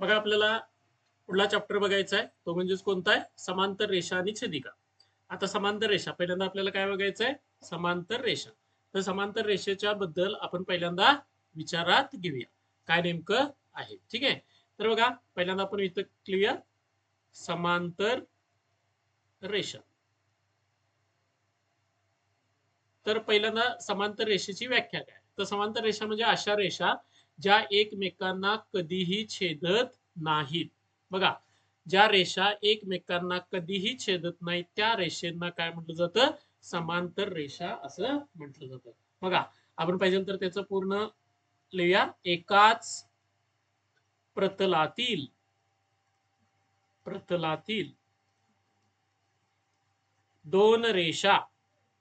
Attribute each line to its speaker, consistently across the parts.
Speaker 1: बघा आपल्याला पुढला चॅप्टर बघायचा आहे. तो म्हणजेच कोणता आहे? समांतर रेषा आणि छेदिका. आता समांतर रेषा पहिल्यांदा आपल्याला काय बघायचं आहे? समांतर रेषा. तर समांतर रेषेच्या बद्दल आपण पहिल्यांदा विचारात घेऊया. काय नेमकं आहे? ठीक आहे? तर बघा पहिल्यांदा आपण इथं लिहूया समांतर रेषा. तर पहिल्यांदा समांतर रेषेची व्याख्या काय? तर समांतर रेषा म्हणजे अशा रेषा ज्या एकमेकांना कधीही छेदत नाहीत. बघा ज्या रेषा एकमेकांना कधीही छेदत नाहीत त्या रेषेंना काय म्हटलं जातं? समांतर रेषा असं म्हटलं जातं. बघा आपण पाहिजे तर त्याचं पूर्ण लिहूया एकाच प्रतलातील प्रतलातील दोन रेषा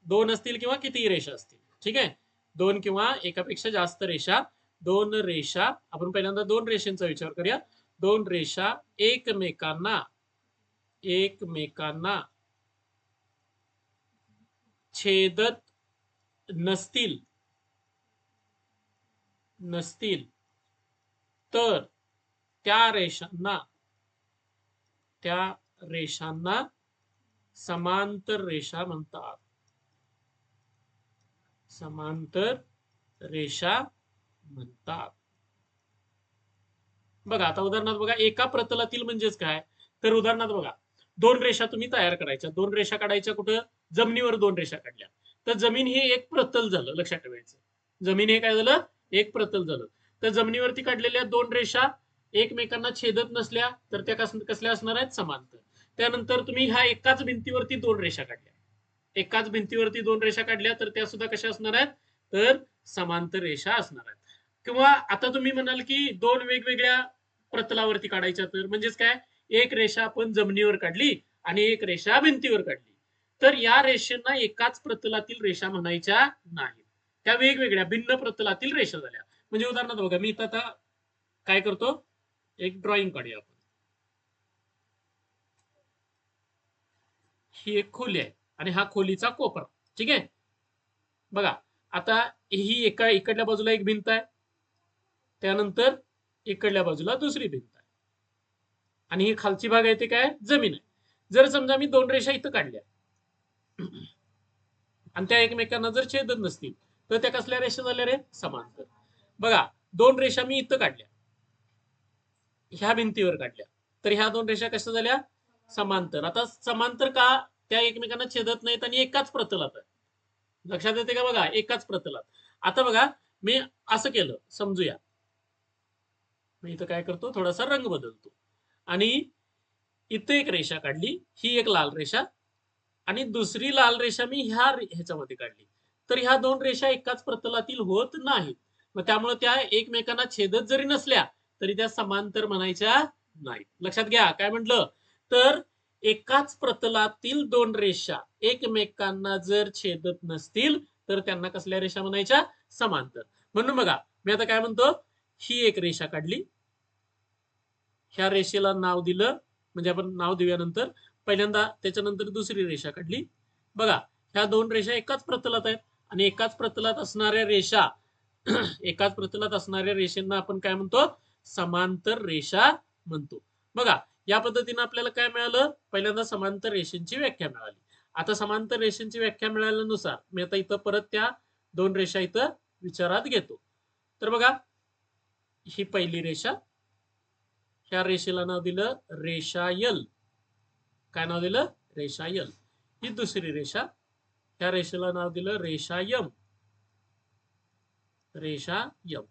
Speaker 1: दोन असतील किंवा कितीही रेषा असतील ठीक आहे? दोन किंवा एकापेक्षा जास्त रेषा दोन रेषा आपण पहिल्यांदा दोन रेषांचा विचार करूया. दोन रेषा एकमेकांना एकमेकांना छेदत नसतील नसतील तर त्या रेषांना त्या रेषांना समांतर रेषा म्हणतात. समांतर रेषा म्हणतात. बघा आता उदाहरणार्थ बघा एका प्रतलातील म्हणजेच काय? तर उदाहरणार्थ बघा दोन रेषा तुम्ही तयार करायच्या. दोन रेषा काढायच्या कुठं? जमिनीवर दोन रेषा काढल्या. तर जमीन हे एक प्रतल झालं लक्षात ठेवायचं. जमीन हे काय झालं? एक प्रतल झालं. तर जमिनीवरती काढलेल्या दोन रेषा एकमेकांना छेदत नसल्या तर त्या कसल्या असणार आहेत? समांतर. त्यानंतर तुम्ही ह्या एकाच भिंतीवरती दोन रेषा काढल्या. एकाच भिंतीवरती दोन रेषा काढल्या तर त्या सुद्धा कशा असणार आहेत? तर समांतर रेषा असणार आहेत. किंवा आता तुम्ही म्हणाल की दोन वेगवेगळ्या प्रतलावरती काढायच्या तर म्हणजेच काय? एक रेषा आपण जमिनीवर काढली आणि एक रेषा भिंतीवर काढली. तर या रेषेंना एकाच प्रतलातील रेषा म्हणायच्या नाहीत. त्या वेगवेगळ्या भिन्न प्रतलातील रेषा झाल्या. म्हणजे उदाहरणार्थ बघा मी आता काय करतो? एक ड्रॉइंग काढूया आपण. ही एक खोली आहे आणि हा खोलीचा कोपरा. ठीक आहे? बघा आता ही एका इकडल्या बाजूला एक भिंत आहे. त्यानंतर इकडल्या बाजूला दुसरी भिंत आहे. आणि ही खालची भाग आहे ते काय? जमीन आहे. जर समजा मी दोन रेषा इथं काढल्या आणि त्या एकमेकांना जर छेदत नसतील तर त्या कसल्या रेषा झाल्या रे? समांतर बघा दोन रेषा मी इथं काढल्या ह्या भिंतीवर काढल्या तर ह्या दोन रेषा कशा झाल्या? समांतर. आता समांतर का त्या एकमेकांना छेदत नाहीत आणि एकाच प्रतलात लक्षात येते का बघा? एकाच प्रतलात. आता बघा मी असं केलं समजूया. मी इथं काय करतो थोडासा रंग बदलतो. आणि इथं एक रेषा काढली ही एक लाल रेषा आणि दुसरी लाल रेषा मी ह्या ह्याच्यामध्ये काढली. तर ह्या दोन रेषा एकाच प्रतलातील होत नाहीत. मग त्यामुळे त्या एकमेकांना छेदत जरी नसल्या तरी त्या समांतर म्हणायच्या नाहीत. लक्षात घ्या काय म्हटलं? तर एकाच प्रतलातील दोन रेषा एकमेकांना जर छेदत नसतील तर त्यांना कसल्या रेषा म्हणायच्या? समांतर. म्हणून बघा मी आता काय म्हणतो? ही एक रेषा काढली ह्या रेषेला नाव दिलं म्हणजे आपण नाव देऊयानंतर. पहिल्यांदा त्याच्यानंतर दुसरी रेषा काढली. बघा ह्या दोन रेषा एकाच प्रतलात आहेत आणि एकाच प्रतलात असणाऱ्या रेषा एकाच प्रतलात असणाऱ्या रेषेंना आपण काय म्हणतो? समांतर रेषा म्हणतो. बघा या पद्धतीने आपल्याला काय मिळालं? पहिल्यांदा समांतर रेषेंची व्याख्या मिळाली. आता समांतर रेषेंची व्याख्या मिळाल्यानुसार मी आता इथं परत त्या दोन रेषा इथं विचारात घेतो. तर बघा ही पहिली रेषा ह्या रेषेला नाव दिलं रेषा यल काय नाव दिलं? रेषा यल ही दुसरी रेषा. ह्या रेषेला नाव दिलं रेषा यम रेषा यम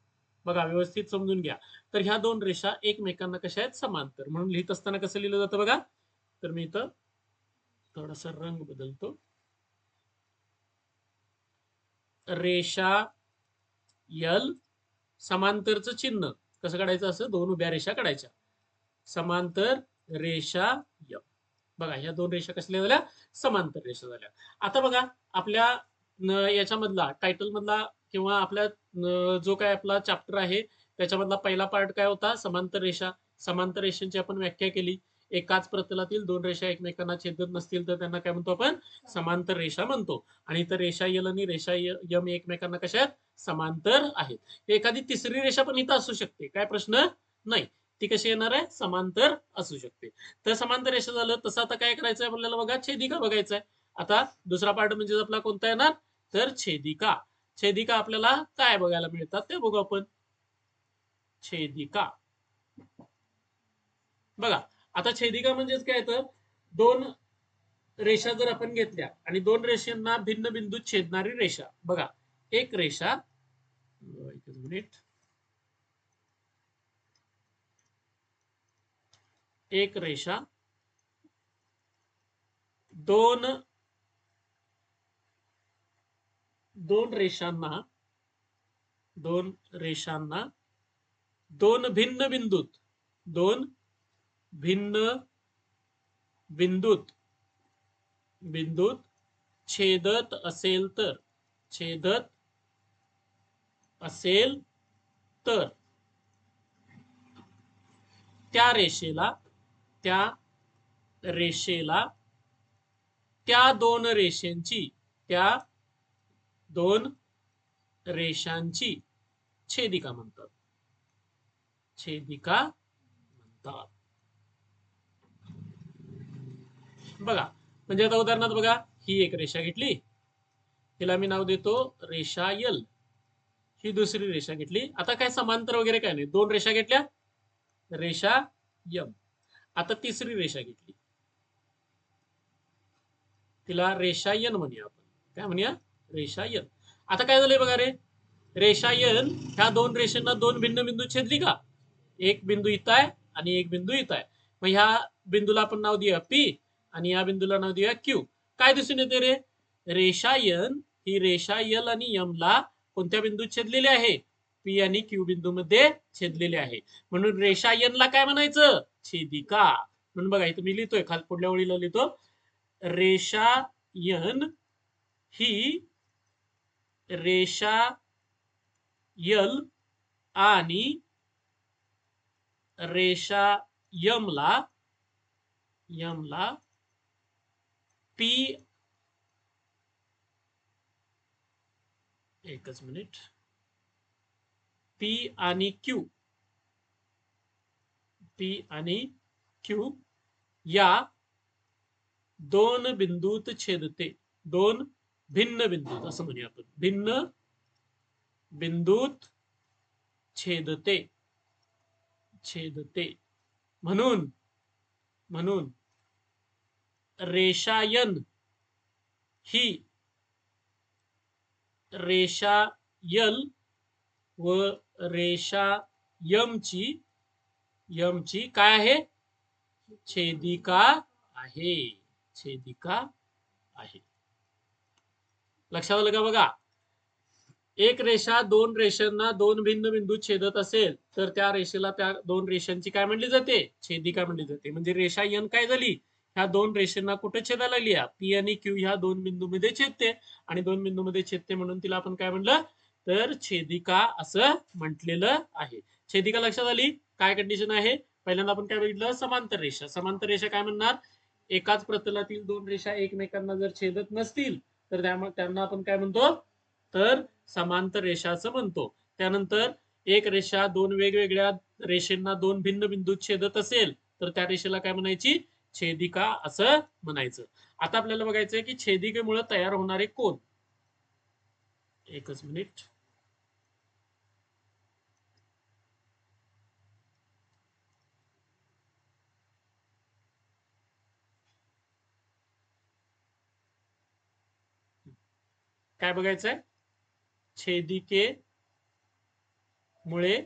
Speaker 1: बघा व्यवस्थित समजून घ्या. तर ह्या दोन रेषा एकमेकांना कशा आहेत? समांतर. म्हणून लिहित असताना कसं लिहिलं जातं बघा? तर मी इथं थोडासा रंग बदलतो. रेषा यल समांतरचं चिन्ह. कसं काढायचं असं? दोन उभ्या रेषा काढायच्या. समांतर रेषा यम बघा ह्या दोन रेषा कसल्या झाल्या? समांतर रेषा झाल्या. आता बघा आपल्या याच्यामधला टायटल मधला किंवा आपल्या जो काय आपला चॅप्टर आहे त्याच्यामधला पहिला पार्ट काय होता? समांतर रेषा. समांतर रेषांची आपण व्याख्या केली. एकाच प्रतलातील दोन रेषा एकमेकांना छेदत नसतील तर त्यांना काय म्हणतो आपण? समांतर रेषा म्हणतो. आणि इतर रेषा यल आणि रेषा य- यम एकमेकांना कशा आहेत? समांतर आहेत. एखादी तिसरी रेषा पण इथं असू शकते. काय प्रश्न? नाही. ती कशी येणार आहे? समांतर असू शकते. तर समांतर रेषा झालं तसं आता काय करायचं आपल्याला बघा? छेदिका बघायचा आहे आता दुसरा पार्ट म्हणजे आपला कोणता येणार? तर छेदिका. छेदिका आपल्याला काय बघायला मिळतात ते बघू आपण. छेदिका. बघा आता छेदिका म्हणजेच काय तर दोन रेषा जर आपण घेतल्या आणि दोन रेषांना भिन्न बिंदू छेदणारी रेषा. बघा एक रेषा मिनिट. एक रेषा दोन दोन रेषांना दोन रेषांना दोन भिन्न बिंदूत दोन भिन्न बिंदूत बिंदूत छेदत असेल तर छेदत असेल तर. त्या रेषेला त्या रेषेला त्या दोन रेषांची त्या दोन रेषांची छेदिका म्हणतात. छेदिका म्हणतात. बघा म्हणजे आता उदाहरणार्थ बघा ही एक रेषा घेतली. हिला मी नाव देतो रेषा यल. ही दुसरी रेषा घेतली. आता काय समांतर वगैरे काय नाही. दोन रेषा घेतल्या. रेषा यम. आता तिसरी रेषा घेतली. तिला रेषायन म्हणूया आपण. काय म्हणूया रेषायन आता काय झालंय बघा रे? रेषायन ह्या दोन रेषांना दोन भिन्न बिंदू छेदली का? एक बिंदू इथं आहे आणि एक बिंदू इथं आहे. मग ह्या बिंदूला आपण नाव देऊया पी आणि या बिंदूला नाव देऊया क्यू काय दिसून येते रे? रेषायन ही रेषा यल आणि यम ला कोणत्या बिंदूत छेदलेले आहे? पी आणि क्यू बिंदू मध्ये छेदलेले आहे. म्हणून रेषायन ला काय म्हणायचं? छेदिका. म्हणून बघा इथं मी लिहितोय खाल पुढल्या ओळीला लिहितो. रेषायन ही रेषा यल आणि रेषा यमला यमला पी एकच मिनिट. पी आणि क्यू. पी आणि क्यू या दोन बिंदूत छेदते. दोन भिन्न बिंदूत असं म्हणूया आपण. भिन्न बिंदूत छेदते. छेदते. म्हणून म्हणून रेषायन ही रेषा यल व रेषा यमची यमची काय आहे? छेदिका आहे. छेदिका आहे. लक्षात आलं का बघा? एक रेषा दोन रेषांना दोन भिन्न बिंदू छेदत असेल तर त्या रेषेला त्या दोन रेषांची काय म्हणली जाते? छेदिका म्हणली जाते. म्हणजे रेषा यन काय झाली? ह्या दोन रेषांना कुठे छेदायला लागली? पी आणि क्यू ह्या दोन बिंदूमध्ये छेदते. आणि दोन बिंदूमध्ये छेदते म्हणून तिला आपण काय म्हणलं? तर छेदिका असं म्हटलेलं आहे. छेदिका लक्षात आली? काय कंडिशन आहे? पहिल्यांदा आपण काय बघितलं? समांतर रेषा. समांतर रेषा काय म्हणणार? एकाच प्रतलातील दोन रेषा एकमेकांना जर छेदत नसतील तर त्यामुळे त्यांना आपण काय म्हणतो? तर समांतर रेषा असं म्हणतो. त्यानंतर एक रेषा दोन वेगवेगळ्या रेषेंना दोन भिन्न बिंदू छेदत असेल तर त्या रेषेला काय म्हणायची? छेदिका असं म्हणायचं. आता आपल्याला बघायचंय की छेदिकेमुळे तयार होणारे कोण एकच मिनिट. काय बघायचंय? छेदिके मुळे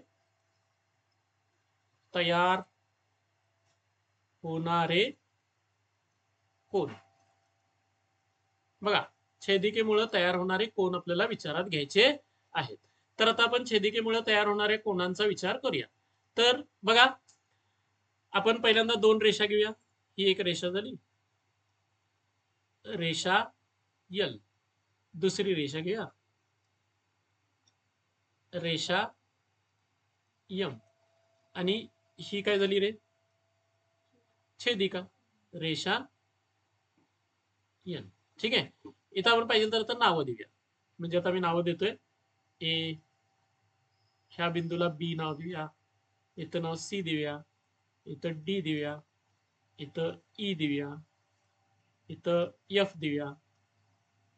Speaker 1: तयार होणारे कोण? बघा छेदिकेमुळे तयार होणारे कोण आपल्याला विचारात घ्यायचे आहेत. तर आता आपण छेदिकेमुळे तयार होणाऱ्या कोणांचा विचार करूया. तर बघा आपण पहिल्यांदा दोन रेषा घेऊया. ही एक रेषा झाली. रेषा यल. दुसरी रेषा घेऊया. रेषा यम. आणि ही काय झाली रे? छेदिका. रेषा यन ठीक आहे? इथं आपण पाहिजे तर आता नावं देऊया. म्हणजे आता मी नावं देतोय. ए ह्या बिंदूला बी नाव देऊया. इथं नाव सी देऊया. इथं डी देऊया. इथं ई देऊया. इथं एफ देऊया.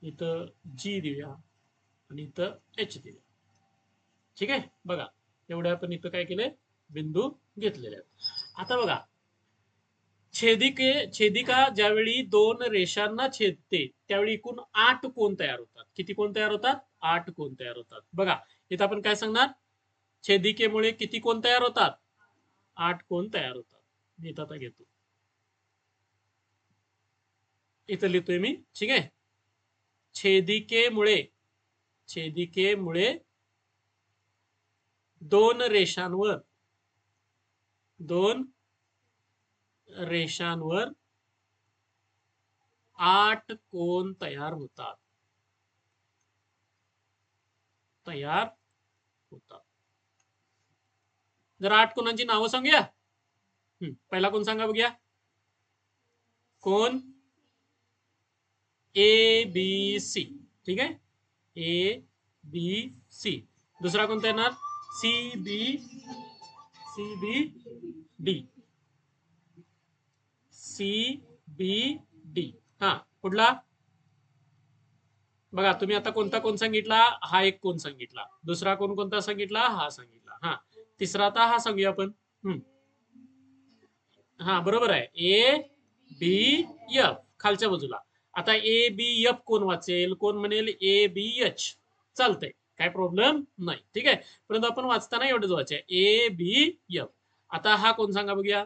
Speaker 1: इथं जी देऊया आणि इथं एच देऊया. ठीक आहे? बघा एवढ्या आपण इथं काय केलंय? बिंदू घेतलेले आहेत. आता बघा छेदिके छेदिका ज्यावेळी दोन रेषांना छेदते त्यावेळी एकूण आठ कोण तयार होतात. किती कोण तयार होतात? आठ कोण तयार होतात. बघा इथं आपण काय सांगणार? छेदिकेमुळे किती कोण तयार होतात? आठ कोण तयार होतात. मी इथं आता घेतो. इथं लिहितोय मी. ठीक आहे? छेदिकेमुळे छेदिकेमुळे दोन रेषांवर दोन रेषांवर आठ कोण तयार होतात. तयार होतात. जर आठ कोणांची नावं सांगूया? हम्म, पहिला कोण सांगा बघूया. कोण ए बी सी ठीक आहे? ए बी सी दुसरा कोणता येणार? C B C B D C B D हा कुठला? बघा तुम्ही आता कोणता कोण सांगितला? हा एक कोण सांगितला. दुसरा कोण कोणता सांगितला? हा सांगितला. हा तिसरा आता हा सांगूया आपण. हम्म. हा बरोबर आहे. ए बी एफ खालच्या बाजूला. आता ए बी एफ कोण वाचेल? कोण म्हणेल ए बी एच चालतंय. काय प्रॉब्लेम नाही. ठीक आहे? परंतु आपण वाचताना एवढंच वाचाय ए बी एफ आता हा कोण सांगा बघूया?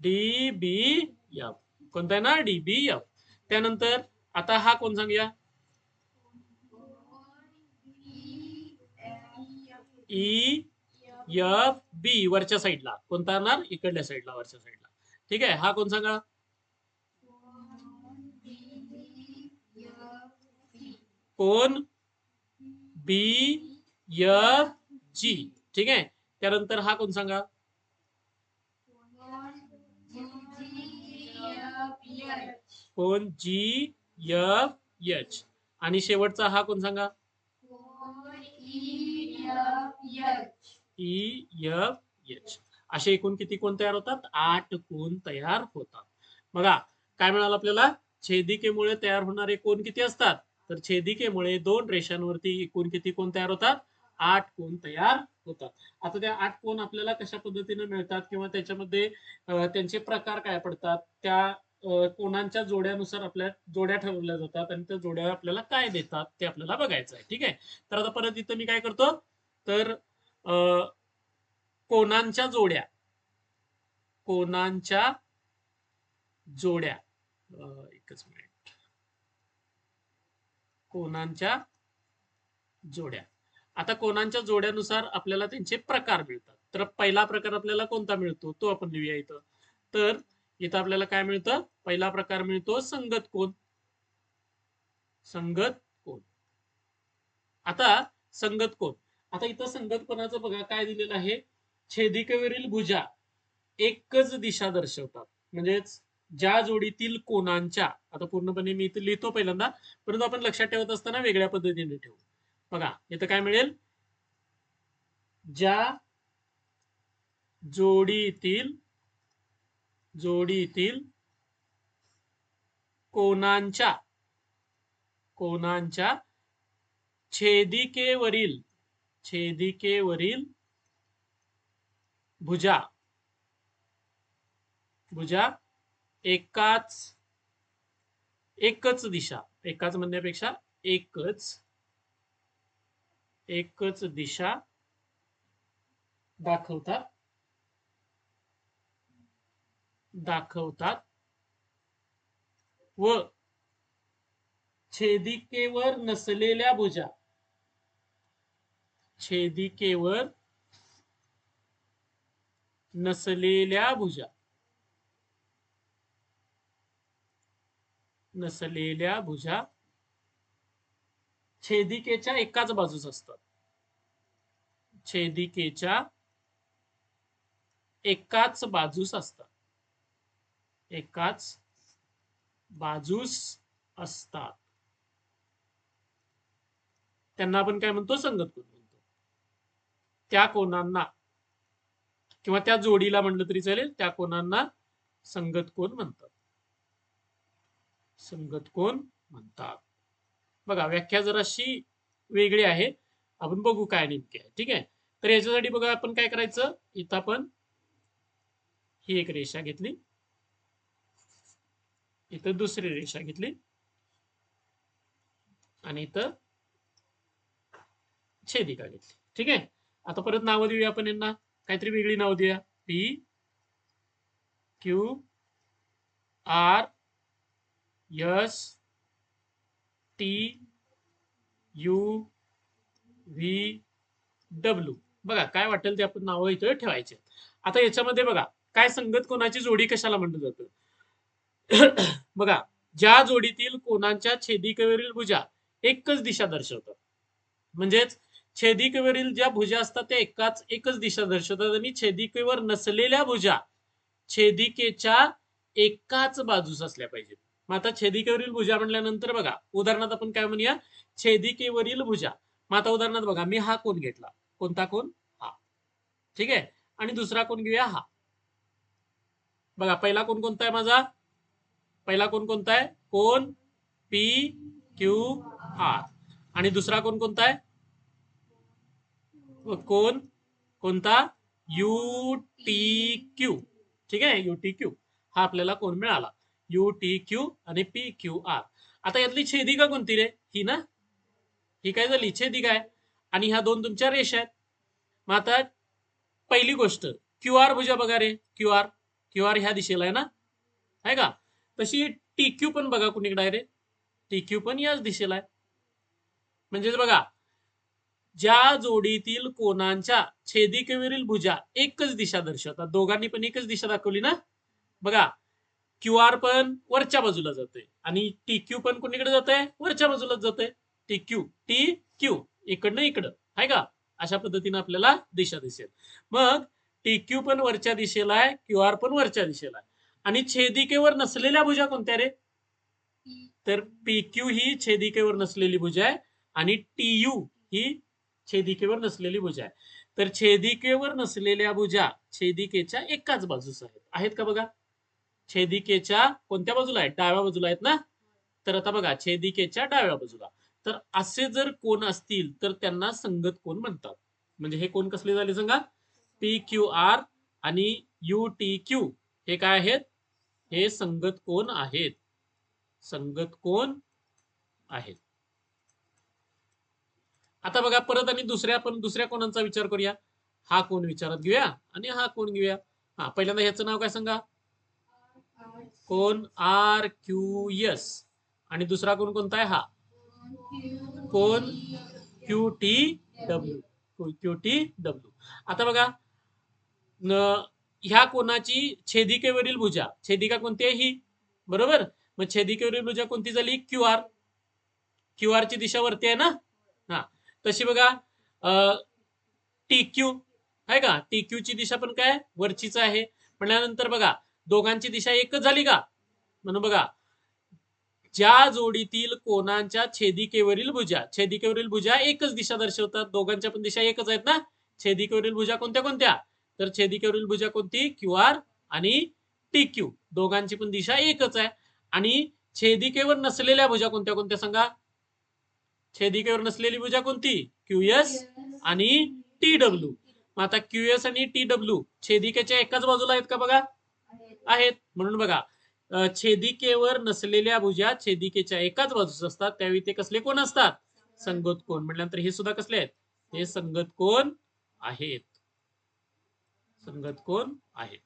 Speaker 1: डी बी एफ कोणता आहे ना? डी बी एफ त्यानंतर आता हा कोण सांगूया? ई एफ बी वरच्या साईडला कोणता येणार इकडल्या साईडला वरच्या साईडला ठीक आहे? हा कोण सांगा कोण? B F G. ठीक आहे? त्यानंतर हा कोण सांगा कोण? जी एच आणि शेवटचा हा कोण? सांगा ई एफ एच असे एकूण किती कोण तयार होतात? आठ कोण तयार होतात. बघा काय मिळालं आपल्याला? छेदिकेमुळे तयार होणारे कोण किती असतात? तर छेदिकेमुळे दोन रेषांवरती एकूण किती कोण तयार होतात? आठ कोण तयार होतात. आता त्या आठ कोण आपल्याला कशा पद्धतीने मिळतात किंवा त्याच्यामध्ये त्यांचे प्रकार काय पडतात? त्या कोणांच्या जोड्यानुसार आपल्या जोड्या ठरवल्या जातात आणि त्या जोड्या आपल्याला काय देतात ते आपल्याला बघायचं आहे. ठीक आहे? तर आता परत इथं मी काय करतो? तर कोणांच्या जोड्या? कोणांच्या जोड्या? एकच मिनिट. कोणांच्या जोड्या? आता कोणांच्या जोड्यानुसार आपल्याला त्यांचे प्रकार मिळतात. तर पहिला प्रकार आपल्याला कोणता मिळतो? तो आपण लिहूया इथं. तर इथं आपल्याला काय मिळतं? पहिला प्रकार मिळतो संगत कोण? संगत कोण? आता संगत कोण? आता इथं संगत कोणाचं बघा काय दिलेलं आहे? छेदिकेवरील भुजा एकच दिशा दर्शवतात. म्हणजेच ज्या जोडीतील कोणांच्या आता पूर्णपणे मी इथं लिहितो पहिल्यांदा परंतु आपण लक्षात ठेवत असताना वेगळ्या पद्धतीने ठेवू. बघा इथं काय मिळेल? ज्या जोडीतील जोडीतील कोणांच्या कोणांच्या छेदिकेवरील छेदिकेवरील भुजा. भुजा एकाच एकच दिशा. एकाच म्हणण्यापेक्षा एकच एकच दिशा दाखवतात दाखवतात. व छेदिकेवर नसलेल्या भुजा. छेदिकेवर नसलेल्या भुजा. नसलेल्या भुजा छेदिकेच्या एकाच बाजूस असतात. छेदिकेच्या एकाच बाजूस असतात. एकाच बाजूस असतात. त्यांना आपण काय म्हणतो? संगत कोण म्हणतो? त्या कोणांना किंवा त्या जोडीला म्हणलं तरी चालेल त्या कोणांना संगत कोण म्हणतात? संगत कोण म्हणतात? बघा व्याख्या जराशी वेगळी आहे. आपण बघू काय नेमकी आहे. ठीक आहे? तर याच्यासाठी बघा आपण काय करायचं? इथं आपण ही एक रेषा घेतली. इथं दुसरी रेषा घेतली. आणि इथं छेदिका घेतली. ठीक आहे? आता परत नावं देऊया आपण यांना. काहीतरी वेगळी नाव द्या. P Q R S T U V W बघा काय वाटेल ते आपण नावं इथं ठेवायचे आता याच्यामध्ये बघा काय संगत कोणाची जोडी कशाला म्हटलं जातं? बघा ज्या जोडीतील कोणाच्या छेदिकेवरील भुजा एकच दिशा दर्शवतात. म्हणजेच छेदिकेवरील ज्या भुजा असतात त्या एकाच एकच दिशा दर्शवतात आणि छेदिकेवर नसलेल्या भुजा छेदिकेच्या एकाच बाजूस असल्या पाहिजेत. मग आता छेदिकेवरील भुजा म्हणल्यानंतर बघा उदाहरणार्थ आपण काय म्हणूया? छेदिकेवरील भुजा. मग आता उदाहरणार्थ बघा मी हा कोण घेतला. कोणता कोण हा. ठीक आहे? आणि दुसरा कोण घेऊया? हा. बघा पहिला कोण कोणता आहे माझा? पहिला कोण कोणता आहे? कोण पी क्यू आर. आणि दुसरा कोण कोणता आहे? कोण? कोणता? यू टी क्यू ठीक आहे? यू टी क्यू हा आपल्याला कोण मिळाला? यू टी क्यू आणि पी क्यू आर आता यातली छेदिका कोणती रे? ही ना? ही काय झाली? छेदिका आहे. आणि ह्या दोन तुमच्या रेषा आहेत. मग आता पहिली गोष्ट क्यू आर भुजा बघा रे. क्यू आर क्यू आर ह्या दिशेला आहे ना? आहे का? तशी टी क्यू पण बघा कुणीकडे आहे रे? टी क्यू पण याच दिशेला आहे. म्हणजेच बघा ज्या जोडीतील कोणांच्या छेदिकेवरील भुजा एकच दिशा दर्शवतात. दोघांनी पण एकच दिशा दाखवली ना? बघा क्यू आर पण वरच्या बाजूला जाते आणि टी क्यू पण कोणीकडे जात आहे वरच्या बाजूलाच जाते टी क्यू टी क्यू इकडनं इकडं. आहे का? अशा पद्धतीने आपल्याला दिशा दिसेल. मग टी क्यू पण वरच्या दिशेला आहे क्यू आर पण वरच्या दिशेला आहे. आणि छेदिकेवर नसलेल्या भुजा कोणत्या रे? तर पी क्यू ही छेदिकेवर नसलेली भुजा आहे आणि टी यू ही छेदिकेवर नसलेली भुजा आहे. तर छेदिकेवर नसलेल्या भुजा छेदिकेच्या एकाच बाजूस आहेत. आहेत का बघा? छेदिकेच्या कोणत्या बाजूला आहेत? डाव्या बाजूला आहेत ना? तर आता बघा छेदिकेच्या डाव्या बाजूला. तर असे जर कोण असतील तर त्यांना संगत कोण म्हणतात? म्हणजे हे कोण कसले झाले सांगा? पी क्यू आर आणि यू टी क्यू. हे काय आहेत? हे संगत कोण आहेत? संगत कोण आहेत? आता बघा परत आणि दुसऱ्या आपण दुसऱ्या कोणाचा विचार करूया? हा कोण विचारात घेऊया आणि हा कोण घेऊया? हा पहिल्यांदा ह्याचं नाव काय सांगा? कोण? आर क्यू एस आणि दुसरा कोण कोणता आहे? हा. कोण? Q T W. Q T W. आता बघा ह्या कोणाची छेदिकेवरील भुजा? छेदिका कोणती आहे ही? बरोबर? मग छेदिकेवरील भुजा कोणती झाली? Q R. क्यू आरची दिशा वरती आहे ना? हा. तशी बघा टी क्यू आहे का? टी क्यू ची दिशा पण काय? वरचीच आहे. म्हणल्यानंतर बघा दोघांची दिशा एकच झाली का? म्हणून बघा ज्या जोडीतील कोणांच्या छेदिकेवरील भुजा छेदिकेवरील भुजा एकच दिशा दर्शवतात. दोघांच्या पण दिशा एकच आहेत ना? छेदिकेवरील भुजा कोणत्या कोणत्या? तर छेदिकेवरील भुजा कोणती? क्यू आर आणि टी क्यू दोघांची पण दिशा एकच आहे. आणि छेदिकेवर नसलेल्या भुजा कोणत्या कोणत्या सांगा? छेदिकेवर नसलेली भुजा कोणती? क्यू एस आणि टी डब्ल्यू मग आता क्यू एस आणि टी डब्ल्यू छेदिकेच्या एकाच बाजूला आहेत का बघा? आहेत. म्हणून बघा छेदिकेवर नसलेल्या भुजा छेदिकेच्या एकाच बाजूस असतात. त्यावेळी ते कसले कोण असतात? संगत कोण. म्हटल्यानंतर हे सुद्धा कसले आहेत? हे संगत कोण आहेत? संगत कोण आहेत?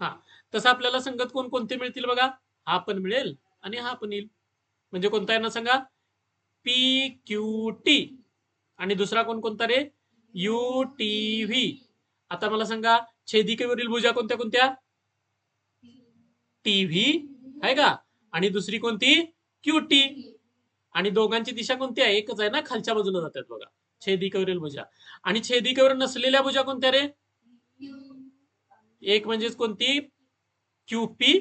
Speaker 1: हा तसं आपल्याला संगत कोण कोणते मिळतील बघा? हा पण मिळेल आणि हा पण येईल. म्हणजे कोणता आहे ना सांगा? पी क्यू टी आणि दुसरा कोण कोणता रे? यू टी व्ही आता मला सांगा छेदिकेवरील भुजा कोणत्या कोणत्या? टी व्ही आहे का? आणि दुसरी कोणती? क्यू टी आणि दोघांची दिशा कोणती आहे? एकच आहे ना? खालच्या बाजूला जातात बघा. छेदिकेवरील भुजा. आणि छेदिकेवर नसलेल्या भुजा कोणत्या रे? एक म्हणजेच कोणती? क्यू पी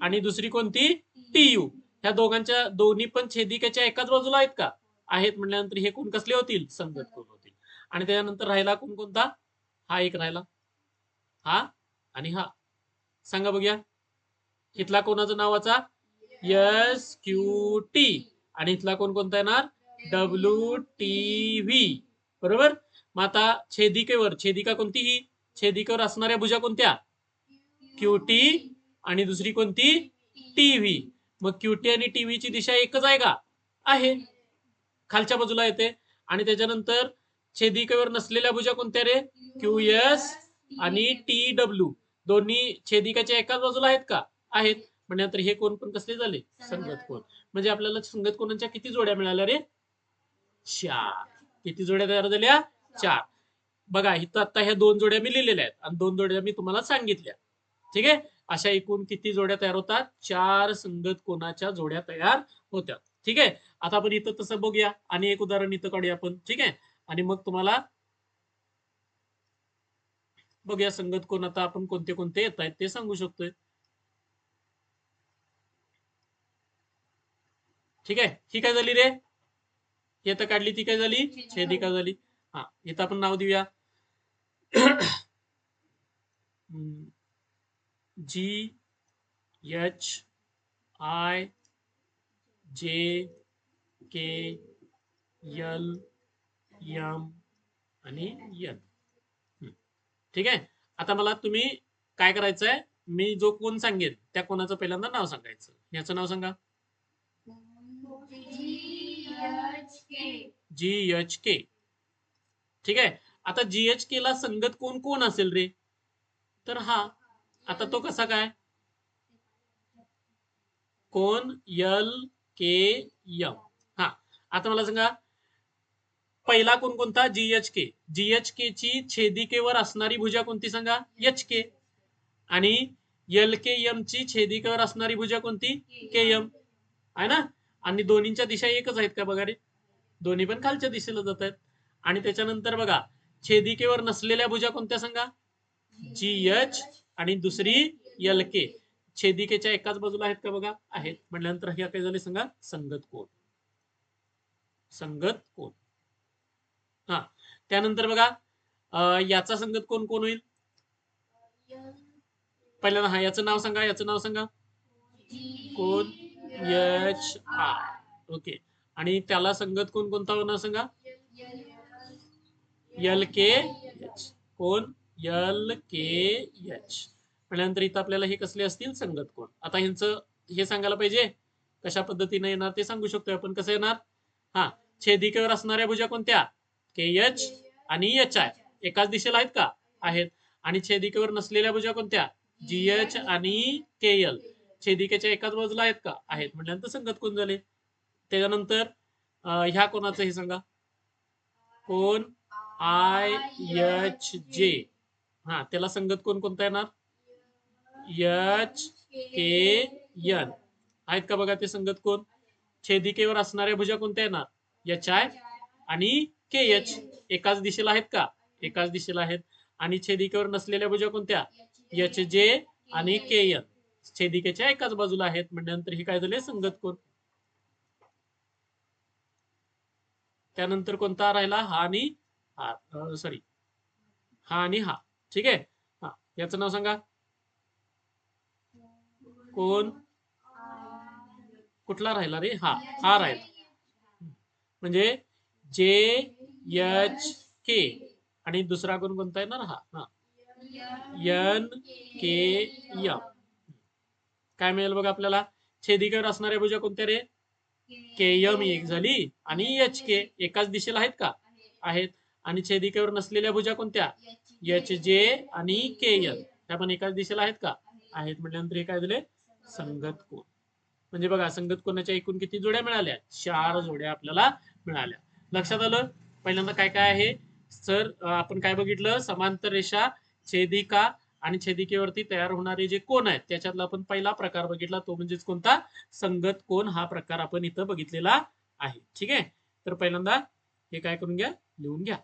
Speaker 1: आणि दुसरी कोणती? टी यू ह्या दोघांच्या दोन्ही पण छेदिकेच्या एकाच बाजूला आहेत का? आहेत म्हटल्यानंतर हे कोण? कसले होतील? संगत कोण होतील? आणि त्याच्यानंतर राहिला कोणकोणता हा एक राहिला. हा आणि हा. सांगा बघूया. इथला कोणाचं नावाचा एस क्यू टी. आणि इथला कोण कोणता येणार? W T V. बरोबर? मग आता छेदिकेवर छेदिका कोणती ही छेदिकेवर असणाऱ्या भुजा कोणत्या? Q T. आणि दुसरी कोणती? T V. मग क्यूटी आणि टीव्ही ची दिशा एकच आहे का? आहे. खालच्या बाजूला येते. आणि त्याच्यानंतर छेदिकेवर नसलेल्या भुजा कोणत्या रे? क्यू एस आणि टी डब्ल्यू दोन्ही छेदिकाच्या एकाच बाजूला आहेत का? आहेत. म्हणजे हे कोण पण कसले झाले? संगत कोण. म्हणजे आपल्याला संगत कोणाच्या किती जोड्या मिळाल्या रे? चार. किती जोड्या तयार झाल्या? चार. बघा इथं आता ह्या दोन जोड्या मी लिहिलेल्या आहेत. आणि दोन जोड्या मी तुम्हाला सांगितल्या. ठीक आहे? अशा एकूण किती जोड्या तयार होतात? चार संगत कोणाच्या जोड्या तयार होत्या. ठीक आहे? आता आपण इथं तसं बघूया आणि एक उदाहरण इथं काढूया आपण. ठीक आहे? आणि मग तुम्हाला बघूया संगत कोण आता आपण कोणते कोणते येत आहेत ते सांगू शकतोय. ठीक आहे? ही काय झाली रे? ही आता काढली ती काय झाली? छेदिका झाली? हा इथं आपण नाव देऊया. G H I J K L M आणि यन ठीक आहे? आता मला तुम्ही काय करायचंय? मी जो कोण सांगेन त्या कोणाचं पहिल्यांदा नाव सांगायचं? याचं नाव सांगा. जी एच के ठीक आहे? आता जी एच के ला संगत कोण कोण असेल रे? तर हा आता तो कसा काय? कोण? L K M. हा. आता मला सांगा पहिला कोण कोणता? जी एच के. जी एच के ची छेदिकेवर असणारी भुजा कोणती सांगा? H K. आणि एल के एम ची छेदिकेवर असणारी भुजा कोणती? के एम आहे ना? आणि दोन्हीच्या दिशा एकच आहेत का बघा रे? दोन्ही पण खालच्या दिशेला जात आहेत. आणि त्याच्यानंतर बघा छेदिकेवर नसलेल्या भुजा कोणत्या सांगा? G H. आणि दुसरी एल के छेदिकेच्या एकाच बाजूला आहेत का बघा? आहेत. म्हटल्यानंतर ह्या काय झाले सांगा संगत कोण? संगत कोण? हा. त्यानंतर बघा याचा संगत कोण कोण होईल? पहिल्यांदा हा याचं नाव सांगा याचं नाव सांगा. कोण? H R okay. आणि त्याला संगत कोण कोणता होणार सांगा? एल के एच कोण? एल के एच म्हटल्यानंतर इथं आपल्याला हे कसले असतील? संगत कोण. आता ह्यांचं हे सांगायला पाहिजे. कशा पद्धतीने येणार ते सांगू शकतोय आपण. कसं येणार? हा. छेदिकेवर असणाऱ्या भुजा कोणत्या? के एच आणि एच आय एकाच दिशेला आहेत का? आहेत. आणि छेदिकेवर नसलेल्या भुजा कोणत्या? जी एच आणि के एल छेदिकेच्या एकाच बाजूला आहेत का? आहेत. म्हटल्यानंतर संगत कोण झाले? त्याच्यानंतर ह्या कोणाचं हे सांगा? कोण? I H J. हा त्याला संगत कोण कोणता येणार? एच के एन आहेत का बघा ते संगत कोण? छेदिकेवर असणाऱ्या भुजा कोणत्या येणार? एच आय आणि के एच एकाच दिशेला आहेत का? एकाच दिशेला आहेत. आणि छेदिकेवर नसलेल्या भुजा कोणत्या? एच जे आणि के एन छेदिकेच्या एकाच बाजूला आहेत. म्हटल्यानंतर हे काय झाले संगत कोण? त्यानंतर कोणता राहिला? हा आणि हा. सॉरी हा आणि हा. ठीक आहे? हा याचं नाव सांगा. कोण? कुठला राहिला रे? हा हा राहिला. म्हणजे जे एच के. आणि दुसरा कोण कोणता येणार? हा हा. एन के यम काय मिळेल बघा आपल्याला? छेदिकेवर असणाऱ्या भुजा कोणत्या रे? के एम एक झाली. आणि एच के. एकाच दिशेला आहेत का? आहेत. आणि छेदिकेवर नसलेल्या भुजा कोणत्या? एच जे आणि के एल ह्या पण एकाच दिशेला आहेत का? आहेत म्हटल्यानंतर हे काय दिले संगत कोण. म्हणजे बघा संगत कोणाच्या एकूण किती जोड्या मिळाल्या? चार जोड्या आपल्याला मिळाल्या. लक्षात आलं? पहिल्यांदा काय काय आहे? सर आपण काय बघितलं? समांतर रेषा छेदिका आणि छेदिकेवरती तयार होणारे जे कोण आहेत त्याच्यातला आपण पहिला प्रकार बघितला तो म्हणजेच कोणता? संगत कोण हा प्रकार आपण इथं बघितलेला आहे. ठीक आहे? तर पहिल्यांदा हे काय करून घ्या? लिहून घ्या.